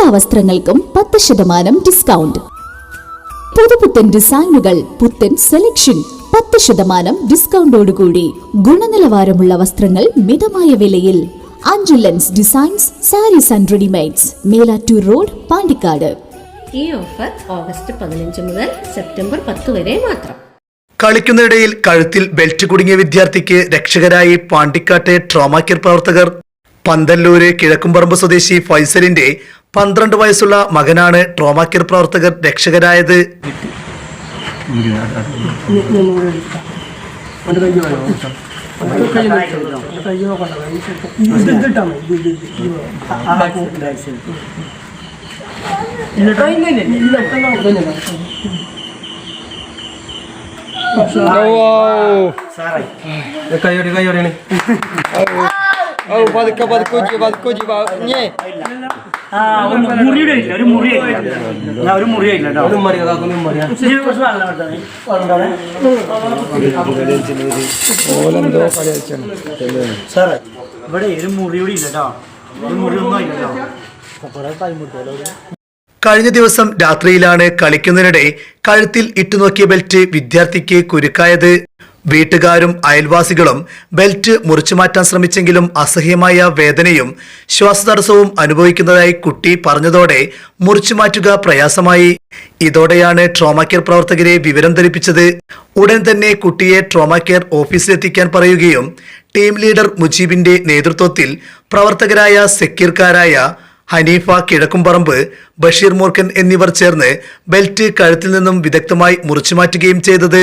എല്ലാ വസ്ത്രങ്ങൾക്കും പത്ത് ശതമാനം ഡിസ്കൗണ്ട് പുതുപുത്തൻ ഡിസൈനുകൾ പുത്തൻ സെലക്ഷൻ പത്ത് ശതമാനം ഡിസ്കൗണ്ടോടുകൂടി ഗുണനിലവാരമുള്ള വസ്ത്രങ്ങൾ മിതമായ വിലയിൽ. അഞ്ചുലൻസ് designs sarees and readymades Melattur road Pandikkad. ഈ ഓഫർ ഓഗസ്റ്റ് പതിനഞ്ച് മുതൽ സെപ്റ്റംബർ പത്ത് വരെ മാത്രം. കളിക്കുന്നിടയിൽ കഴുത്തിൽ ബെൽറ്റ് കുടുങ്ങിയ വിദ്യാർത്ഥിക്ക് രക്ഷകരായി പാണ്ടിക്കാട്ടെ ട്രോമാ കെയർ പ്രവർത്തകർ. പന്തല്ലൂര് കിഴക്കുംപറമ്പ് സ്വദേശി ഫൈസലിന്റെ പന്ത്രണ്ട് വയസ്സുള്ള മകനാണ് ട്രോമാ കെയർ പ്രവർത്തകർ രക്ഷകരായത് കൈയോടി കൈയോടിയാണ് ഓ പതുക്കെ പതുക്കെ പതുക്കെ ഞേ ആ ഒരു മുറിയുടെ ഇല്ല ഒരു ഒരു മുറിയില്ല ഇല്ല ഒന്നും മറിയാ മറിയാ. നല്ല കേട്ടോ. സാറേ ഇവിടെ ഒരു മുറിയുടെ ഇല്ല കേട്ടോ. ഒരു മുറി ഇല്ല കേട്ടോ. കഴിഞ്ഞ ദിവസം രാത്രിയിലാണ് കളിക്കുന്നതിനിടെ കഴുത്തിൽ ഇട്ടുനോക്കിയ ബെൽറ്റ് വിദ്യാർത്ഥിക്ക് കുരുക്കായത്. വീട്ടുകാരും അയൽവാസികളും ബെൽറ്റ് മുറിച്ചു മാറ്റാൻ ശ്രമിച്ചെങ്കിലും അസഹ്യമായ വേദനയും ശ്വാസതടസ്സവും അനുഭവിക്കുന്നതായി കുട്ടി പറഞ്ഞതോടെ മുറിച്ചു മാറ്റുക പ്രയാസമായി. ഇതോടെയാണ് ട്രോമാ കെയർ പ്രവർത്തകരെ വിവരം ധരിപ്പിച്ചത്. ഉടൻ തന്നെ കുട്ടിയെ ട്രോമാ കെയർ ഓഫീസിലെത്തിക്കാൻ പറയുകയും ടീം ലീഡർ മുജീബിന്റെ നേതൃത്വത്തിൽ പ്രവർത്തകരായ സെക്യൂർക്കാരായ ഹനീഫ കിഴക്കുംപറമ്പ് ബഷീർ മോർക്കൻ എന്നിവർ ചേർന്ന് ബെൽറ്റ് കഴുത്തിൽ നിന്നും വിദഗ്ധമായി മുറിച്ചു മാറ്റുകയും ചെയ്തത്.